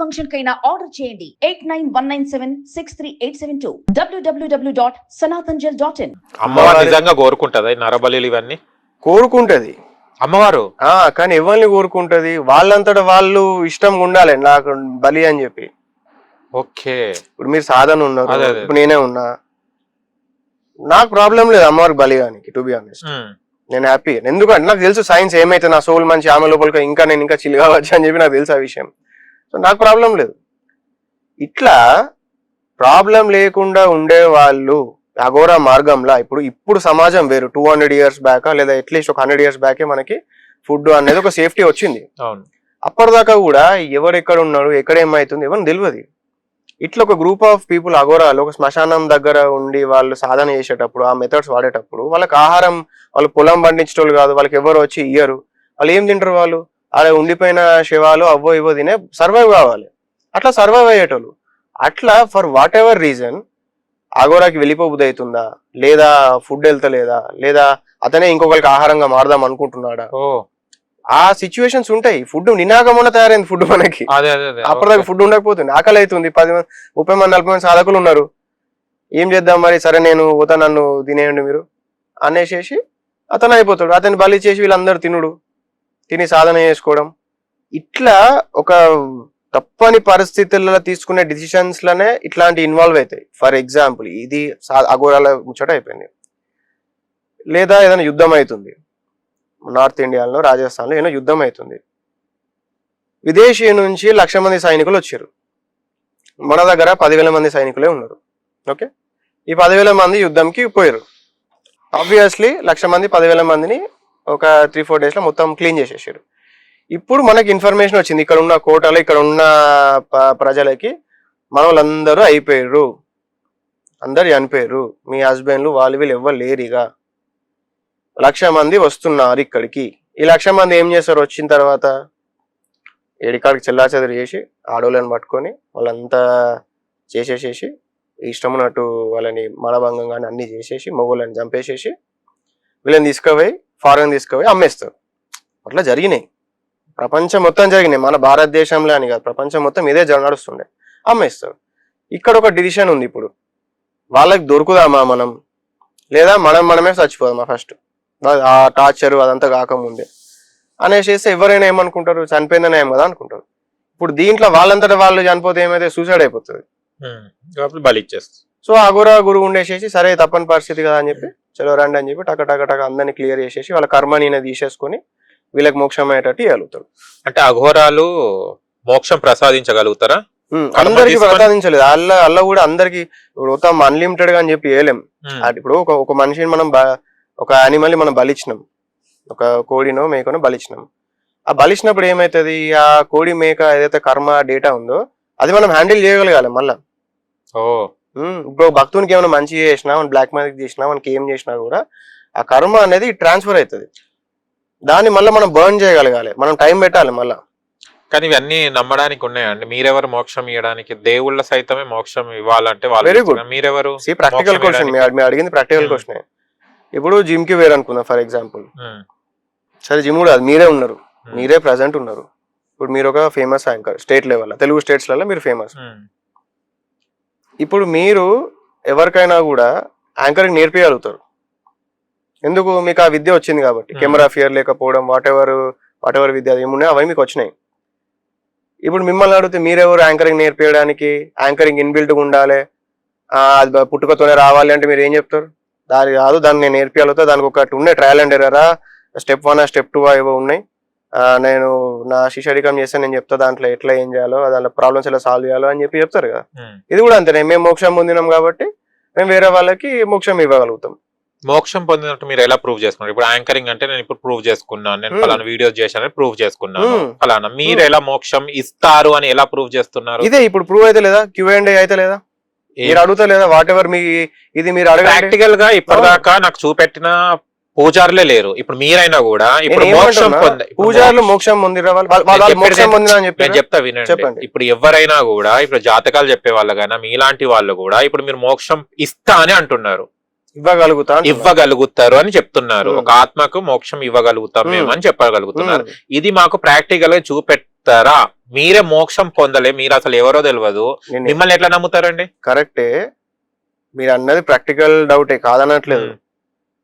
Function కైనా order చేయండి. Eight nine one nine seven six three eight seven two. W W W dot Sanatanjal dot in. అమ్మవారు నిజంగా కోరుకుంటదా? ఈ నరబలిలు ఇవన్నీ? కోరుకుంటది. అమ్మవారు? ఆ కానీ ఎవరిని కోరుకుంటది? వాళ్ళంతట వాళ్ళు ఇష్టంగా ఉండాలి నాకు బలి అని చెప్పి. ఓకే. ఇప్పుడు మీరు సాధన ఉన్నారు. ఇప్పుడు నేనే ఉన్నా. నాకు ప్రాబ్లం లేదు అమ్మవారికి బలి కానీ టు బి ఆనెస్ట్ నేను హ్యాపీ ఎందుకంటే నాకు తెలుసు సైన్స్ ఏమైతే నా సోల్ మంచి ఆమె లోపలికి ఇంకా నేను ఇంకా చిల్ కావచ్చు అని చెప్పి నాకు తెలుసు ఆ విషయం. నాకు ప్రాబ్లం లేదు. ఇట్లా ప్రాబ్లం లేకుండా ఉండే వాళ్ళు అఘోర మార్గంలో ఇప్పుడు ఇప్పుడు సమాజం వేరు. టూ హండ్రెడ్ ఇయర్స్ బ్యాక్ లేదా అట్లీస్ట్ ఒక హండ్రెడ్ ఇయర్స్ బ్యాకే మనకి ఫుడ్ అనేది ఒక సేఫ్టీ వచ్చింది. అప్పటిదాకా కూడా ఎవరు ఎక్కడ ఉన్నారు ఎక్కడ ఏమైతుంది ఎవరిని తెలియదు ఇట్లా ఒక గ్రూప్ ఆఫ్ పీపుల్ అఘోరాలు ఒక శ్మశానం దగ్గర ఉండి వాళ్ళు సాధన చేసేటప్పుడు ఆ మెథడ్స్ వాడేటప్పుడు వాళ్ళకి ఆహారం వాళ్ళు పొలం పండించేటోళ్ళు కాదు వాళ్ళకి ఎవరు వచ్చి ఇయ్యరు. వాళ్ళు ఏం తింటారు వాళ్ళు? అలా ఉండిపోయిన శవాలు అవ్వో ఇవ్వో తినే సర్వైవ్ కావాలి. అట్లా సర్వైవ్ అయ్యేటోళ్ళు. అట్లా ఫర్ వాట్ ఎవర్ రీజన్ అఘోరాకి వెళ్ళిపోబుద్ది అవుతుందా? లేదా ఫుడ్ వెళ్తలేదా? లేదా అతనే ఇంకొకరికి ఆహారంగా మారదాం అనుకుంటున్నాడా? ఆ సిచ్యువేషన్స్ ఉంటాయి. ఫుడ్ నినాగమన తయారైంది ఫుడ్ మనకి. అప్పటిదాకా. ఫుడ్ ఉండకపోతుంది. ఆకలి అవుతుంది పది మంది ముప్పై మంది నలభై మంది సాధకులు ఉన్నారు. ఏం చేద్దాం మరి? సరే నేను పోతా నన్ను తినేయండి మీరు. అనేసేసి అతను అయిపోతాడు. అతన్ని బలి చేసి వీళ్ళందరూ తినుడు. తిని సాధన చేసుకోవడం. ఇట్లా ఒక తప్పని పరిస్థితులలో తీసుకునే డిసిషన్స్ లనే ఇట్లాంటి ఇన్వాల్వ్ అవుతాయి ఫర్ ఎగ్జాంపుల్ ఇది సా- అఘోరాల ముచ్చట అయిపోయింది. లేదా ఏదైనా యుద్ధం అవుతుంది నార్త్ ఇండియాలో రాజస్థాన్లో ఏదైనా యుద్ధం అవుతుంది విదేశీ నుంచి లక్ష మంది సైనికులు వచ్చారు. మన దగ్గర పదివేల మంది సైనికులే ఉన్నారు. ఓకే? ఈ పదివేల మంది యుద్ధంకి పోయారు. ఆబ్వియస్లీ లక్ష మంది పదివేల మందిని ఒక త్రీ ఫోర్ డేస్లో మొత్తం క్లీన్ చేసేసారు ఇప్పుడు మనకి ఇన్ఫర్మేషన్ వచ్చింది ఇక్కడ ఉన్న కోటలో ఇక్కడ ఉన్న ప్రజలకి మన వాళ్ళందరూ అయిపోయారు అందరు చనిపోయారు మీ హస్బెండ్లు వాళ్ళు వీళ్ళు ఎవ్వరు లేరు ఇక లక్ష మంది వస్తున్నారు ఇక్కడికి. ఈ లక్ష మంది ఏం చేస్తారు వచ్చిన తర్వాత? ఏడికాడికి చెల్లా చెదరు చేసి ఆడోళ్ళని పట్టుకొని వాళ్ళంతా చేసేసేసి ఇష్టం ఉన్నట్టు వాళ్ళని మలభంగం కానీ అన్నీ చేసేసి మొగోళ్ళని చంపేసేసి వీళ్ళని తీసుకుపోయి ఫారెన్ తీసుకుపోయి అమ్మేస్తారు. అట్లా జరిగినాయి. ప్రపంచం మొత్తం జరిగినాయి. మన భారతదేశంలో అని కాదు ప్రపంచం మొత్తం ఇదే నడుస్తుండే. అమ్మేస్తారు. ఇక్కడ ఒక డిసిషన్ ఉంది ఇప్పుడు. వాళ్ళకి దొరుకుదామా మనం? లేదా మనం మనమే చచ్చిపోదామా ఫస్ట్ ఆ టార్చర్ అదంతా కాకముందే. అనేసేస్తే ఎవరైనా ఏమనుకుంటారు? చనిపోయిందని ఏం కదా అనుకుంటారు. ఇప్పుడు దీంట్లో వాళ్ళంతటా వాళ్ళు చనిపోతే ఏమైతే సూసైడ్ అయిపోతుంది? బలి ఇచ్చేస్తుంది సో అఘోర గురువు ఉండేసేసి సరే తప్పని పరిస్థితి కదా అని చెప్పి చలో రండి అని చెప్పి టక టక టక అందరిని క్లియర్ చేసేసి వాళ్ళ కర్మని ఈయన తీసేసుకొని వీళ్ళకి మోక్షం అయ్యేటట్టు ఇవ్వగలుగుతాడు అంటే అఘోరాలు మోక్షం ప్రసాదించగలుగుతారా? కర్మ అందరికి ప్రసాదించలేదు. అల్ల అల్ల కూడా అందరికి ఇప్పుడు మొత్తం అన్లిమిటెడ్గా అని చెప్పి వేయలేం ఇప్పుడు ఒక ఒక మనిషిని మనం ఒక యానిమల్ని మనం బలిచ్చినాం. ఒక కోడినో మేకనో బలిచ్చినాం. ఆ బలిచ్చినప్పుడు ఏమైతుంది? ఆ కోడి మేక ఏదైతే కర్మ డేటా ఉందో అది మనం హ్యాండిల్ చేయగలగాలి మళ్ళా. ఓ. ఇప్పుడు భక్తునికి ఏమైనా మంచి చేసినా మన బ్లాక్ మ్యాజిక్ చేసినా మనకి ఏం చేసినా కూడా ఆ కర్మ అనేది ట్రాన్స్ఫర్ అవుతుంది. దాన్ని మళ్ళీ మనం బర్న్ చేయగలగాలి. మనం టైం పెట్టాలి మళ్ళా. కానీ ఇవన్నీ నమ్మడానికి ఉన్నాయండి మీరెవరు మోక్షం ఇవ్వడానికి? దేవుళ్ళ సైతమే మోక్షం ఇవ్వాలంటే వాళ్ళు. మీరెవరు సి ప్రాక్టికల్ క్వశ్చన్? మీరు అడిగింది ప్రాక్టికల్ Hmm. క్వశ్చన్ ఇప్పుడు జిమ్కి వేరు అనుకుందాం ఫర్ ఎగ్జాంపుల్ సరే జిమ్ కూడా మీరే ఉన్నారు. ఉమ్, మీరే ప్రజెంట్ ఉన్నారు. ఇప్పుడు మీరు ఒక famous anchor state level Telugu స్టేట్స్లలో మీరు ఫేమస్ ఇప్పుడు మీరు ఎవరికైనా కూడా యాంకరింగ్ నేర్పించగలుగుతారు ఎందుకు? మీకు ఆ విద్య వచ్చింది కాబట్టి. కెమెరా ఫియర్ లేకపోవడం వాట్ ఎవర్ వాట్ ఎవర్ విద్య ఏమున్నాయో అవన్నీ మీకు వచ్చినాయి. ఇప్పుడు మిమ్మల్ని అడిగితే మీరెవరు యాంకరింగ్ నేర్పించడానికి యాంకరింగ్ ఇన్బిల్ట్ ఉండాలి? అది పుట్టుకతోనే రావాలి అంటే మీరు ఏం చెప్తారు? దాని కాదు దాన్ని నేను నేర్పించగలుగుతా దానికి ఒకటి ఉన్నాయి ట్రయల్ అండ్ ఎర్రరా స్టెప్ వన్ స్టెప్ టూ ఏవో ఉన్నాయి. నేను నా శిష్యరికం చేస్తే నేను చెప్తా దాంట్లో ఎట్లా ఏం చేయాలో దాంట్లో ప్రాబ్లమ్స్ ఎలా సాల్వ్ చేయాలో అని చెప్పి చెప్తారు కదా. ఇది కూడా అంతేనే మేము మోక్షం పొందినాం కాబట్టి మేము వేరే వాళ్ళకి మోక్షం ఇవ్వగలుగుతాం. మోక్షం పొందినట్టు మీరు ఎలా ప్రూవ్ చేసుకున్నారు? ఇప్పుడు యాంకరింగ్ అంటే నేను ఇప్పుడు ప్రూవ్ చేసుకున్నాను నేను. ఫలానా వీడియోస్ చేశానని ప్రూవ్ చేసుకున్నాను. ఫలానా మీరు ఎలా మోక్షం ఇస్తారు అని ఎలా ప్రూవ్ చేస్తున్నారు? ఇదే ఇప్పుడు ప్రూవ్ అయితే లేదా? క్యూ అండ్ అయితే లేదా? మీరు అడుగుతా లేదా? వాట్ ఎవర్ మీ ఇది మీరు ప్రాక్టికల్గా ఇప్పటిదాకా నాకు చూపెట్టిన పూజారులే లేరు. ఇప్పుడు మీరైనా కూడా ఇప్పుడు మోక్షం పూజారులు మోక్షం- పొందిన నేను చెప్తా వినండి. ఇప్పుడు ఎవరైనా కూడా ఇప్పుడు జాతకాలు చెప్పే వాళ్ళకైనా మీలాంటి వాళ్ళు కూడా ఇప్పుడు మీరు మోక్షం ఇస్తా అని అంటున్నారు. ఇవ్వగలుగుతా. ఇవ్వగలుగుతారు అని చెప్తున్నారు. ఒక ఆత్మకు మోక్షం ఇవ్వగలుగుతాం మేము. అని చెప్పగలుగుతున్నారు. ఇది మాకు ప్రాక్టికల్గా చూపెడతారా? మీరే మోక్షం పొందలే. మీరు అసలు ఎవరో తెలియదు మిమ్మల్ని ఎట్లా నమ్ముతారండి? కరెక్టే. మీరు అన్నది ప్రాక్టికల్ డౌటే కాదనట్లేదు.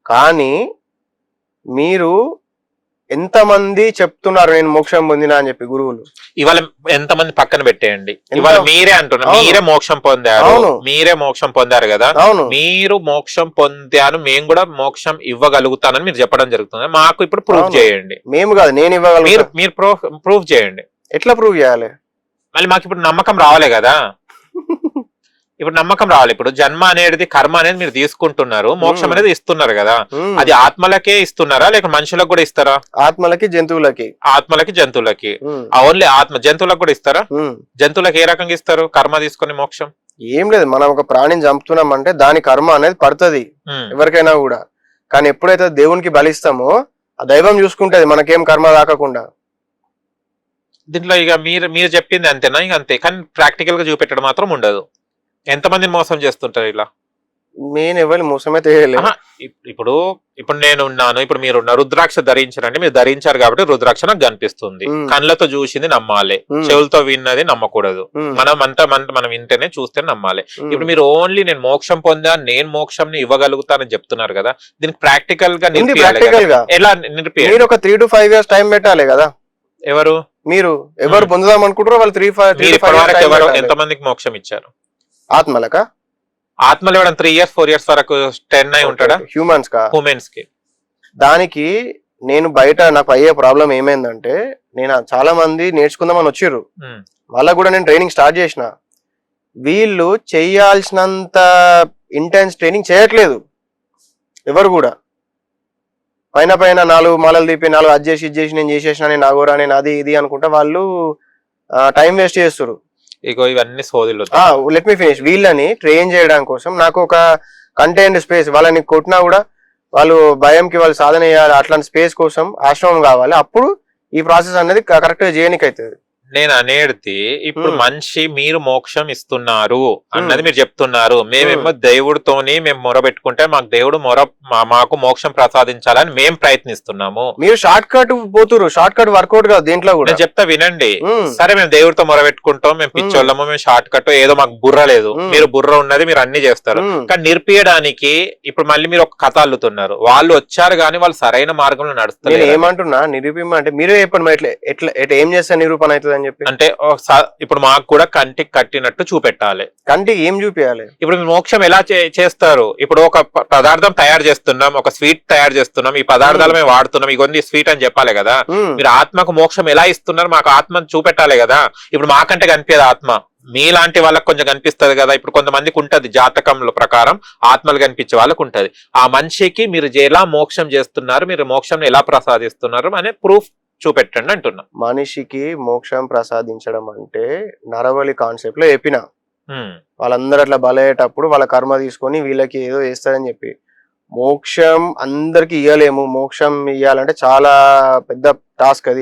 కానీ మీరు ఎంతమంది చెప్తున్నారు నేను మోక్షం పొందినా అని చెప్పి గురువులు? ఇవాళ ఎంతమంది పక్కన పెట్టేయండి. ఇవాళ మీరే అంటున్నారు. మీరే మోక్షం పొందారు. మీరే మోక్షం పొందారు కదా? మీరు మోక్షం పొందాను మేము కూడా మోక్షం ఇవ్వగలుగుతానని మీరు చెప్పడం జరుగుతుంది. మాకు ఇప్పుడు ప్రూఫ్. చేయండి. మేము కాదు నేను మీరు ఇవ్వగలుగుతా. మీరు ప్రూఫ్ ప్రూఫ్ చేయండి. ఎట్లా ప్రూవ్ చేయాలి? మళ్ళీ మాకు ఇప్పుడు నమ్మకం రావాలి కదా? ఇప్పుడు నమ్మకం రావాలి. ఇప్పుడు జన్మ అనేది కర్మ అనేది మీరు తీసుకుంటున్నారు. మోక్షం. అనేది ఇస్తున్నారు కదా. అది ఆత్మలకే ఇస్తున్నారా? లేక మనుషులకు కూడా ఇస్తారా? ఆత్మలకి జంతువులకి. ఆత్మలకి జంతువులకి. ఓన్లీ ఆత్మ జంతువులకు కూడా ఇస్తారా. జంతువులకు ఏ రకంగా ఇస్తారు? కర్మ తీసుకొని మోక్షం? ఏం లేదు. మనం ఒక ప్రాణిని చంపుతున్నాం అంటే దాని కర్మ అనేది పడుతుంది. ఎవరికైనా కూడా. కానీ ఎప్పుడైతే దేవునికి బలిస్తామో ఆ దైవం చూసుకుంటది మనకేం కర్మ రాకుండా దీంట్లో ఇక మీరు మీరు చెప్పింది అంతేనా? ఇక అంతే. కానీ ప్రాక్టికల్గా చూపెట్టడం మాత్రం ఉండదు. ఎంతమందిని మోసం చేస్తుంటారు ఇలా? నేను ఎవరి మోసమే తెలియలేదు ఇప్పుడు ఇప్పుడు నేను ఉన్నాను ఇప్పుడు మీరు రుద్రాక్ష ధరించారంటే మీరు ధరించారు కాబట్టి రుద్రాక్ష నాకు కనిపిస్తుంది. కళ్ళతో చూసింది నమ్మాలి మ్మ్. చెవులతో విన్నది నమ్మకూడదు. మనం అంతా మన మనం వింటేనే చూస్తే నమ్మాలి. ఇప్పుడు మీరు ఓన్లీ నేను మోక్షం పొందా నేను మోక్షం ఇవ్వగలుగుతానని చెప్తున్నారు కదా దీనికి ప్రాక్టికల్గా ఎలా మీరు ఒక three to five years time పెట్టాలి కదా. ఎవరు? మీరు ఎవరు. పొందుదాం అనుకుంటారో వాళ్ళు త్రీ ఫైవ్ ఎంతమందికి మోక్షం ఇచ్చారు? ఆత్మలక? ఆత్మలు ఇవ్వడం త్రీ ఇయర్స్ ఫోర్ ఇయర్స్ వరకు టెన్ అయి ఉంటాడా? హ్యూమన్స్ కా? ఉమెన్స్కి. దానికి నేను బయట నాకు అయ్యే ప్రాబ్లం ఏమైందంటే నేను చాలా మంది నేర్చుకుందామని వచ్చిర్రు. ఉమ్. వాళ్ళకు కూడా నేను ట్రైనింగ్ స్టార్ట్ చేసిన. వీళ్ళు చేయాల్సినంత ఇంటెన్స్ ట్రైనింగ్ చేయట్లేదు. ఎవరు కూడా. పైన పైన నాలుగు మాలలు తీపి నాలుగు అది చేసి ఇది చేసి నేను చేసేసిన నేను నాగోరా నేను అది ఇది అనుకుంటా వాళ్ళు టైం వేస్ట్ చేస్తారు ఇగో ఇవన్నీ సోదిలు లెట్ మీ ఫినిష్ వీళ్ళని ట్రైన్ చేయడం కోసం నాకు ఒక కంటైన్డ్ స్పేస్ వాళ్ళని కొట్టినా కూడా వాళ్ళు భయంకి వాళ్ళు సాధన చేయాలి. అట్లాంటి స్పేస్ కోసం ఆశ్రమం కావాలి. అప్పుడు ఈ ప్రాసెస్ అనేది కరెక్ట్గా అవుతుంది నేను అనేది ఇప్పుడు. మనిషి మీరు మోక్షం ఇస్తున్నారు అన్నది మీరు చెప్తున్నారు మేమేమో. దేవుడితోని మేము మొరబెట్టుకుంటే మాకు దేవుడు మొర మాకు మోక్షం ప్రసాదించాలని మేము ప్రయత్నిస్తున్నాము మీరు షార్ట్ కట్ పోతురు షార్ట్ కట్ వర్కౌట్ కాదు దీంట్లో కూడా నేను చెప్తా వినండి. సరే మేము దేవుడితో మొరబెట్టుకుంటాం మేము పిచ్చోళ్ళము మేము షార్ట్ కట్ ఏదో మాకు బుర్ర లేదు. మీరు బుర్ర ఉన్నది మీరు అన్ని చేస్తారు. కానీ నిరిపియడానికి ఇప్పుడు మళ్ళీ మీరు ఒక కథ అల్లుతున్నారు వాళ్ళు వచ్చారు కానీ వాళ్ళు సరైన మార్గంలో నడుస్తారు ఏమంటున్నా నిరూపణ అంటే మీరే చెప్పండి ఎట్లా ఎట్లా ఏం చేస్తే నిరూపణ అవుతుంది అని చెప్పి. అంటే ఇప్పుడు మాకు కూడా కంటికి కట్టినట్టు చూపెట్టాలి. కంటికి ఏం చూపించాలి ఇప్పుడు మోక్షం ఎలా చేస్తారు? ఇప్పుడు ఒక పదార్థం తయారు చేస్తున్నాం ఒక స్వీట్ తయారు చేస్తున్నాం ఈ పదార్థాలు మేము. వాడుతున్నాం ఇగొంది స్వీట్ అని చెప్పాలి కదా. మీరు ఆత్మకు మోక్షం ఎలా ఇస్తున్నారు మాకు ఆత్మను చూపెట్టాలి కదా. ఇప్పుడు మాకంటే కనిపించదు ఆత్మ. మీలాంటి వాళ్ళకి కొంచెం కనిపిస్తది కదా. ఇప్పుడు కొంతమందికి ఉంటది జాతకంలో ప్రకారం ఆత్మలు కనిపించే వాళ్ళకు ఉంటది. ఆ మనిషికి మీరు ఎలా మోక్షం చేస్తున్నారు మీరు మోక్షం ఎలా ప్రసాదిస్తున్నారు అనే ప్రూఫ్ చూపెట్టండి అంటున్నా. మనిషికి మోక్షం ప్రసాదించడం అంటే నరబలి కాన్సెప్ట్లో చెప్పిన. వాళ్ళందరూ అట్లా బలయ్యేటప్పుడు వాళ్ళ కర్మ తీసుకొని వీళ్ళకి ఏదో చేస్తారని చెప్పి. మోక్షం అందరికి ఇయ్యలేము. మోక్షం ఇయ్యాలంటే చాలా పెద్ద టాస్క్ అది.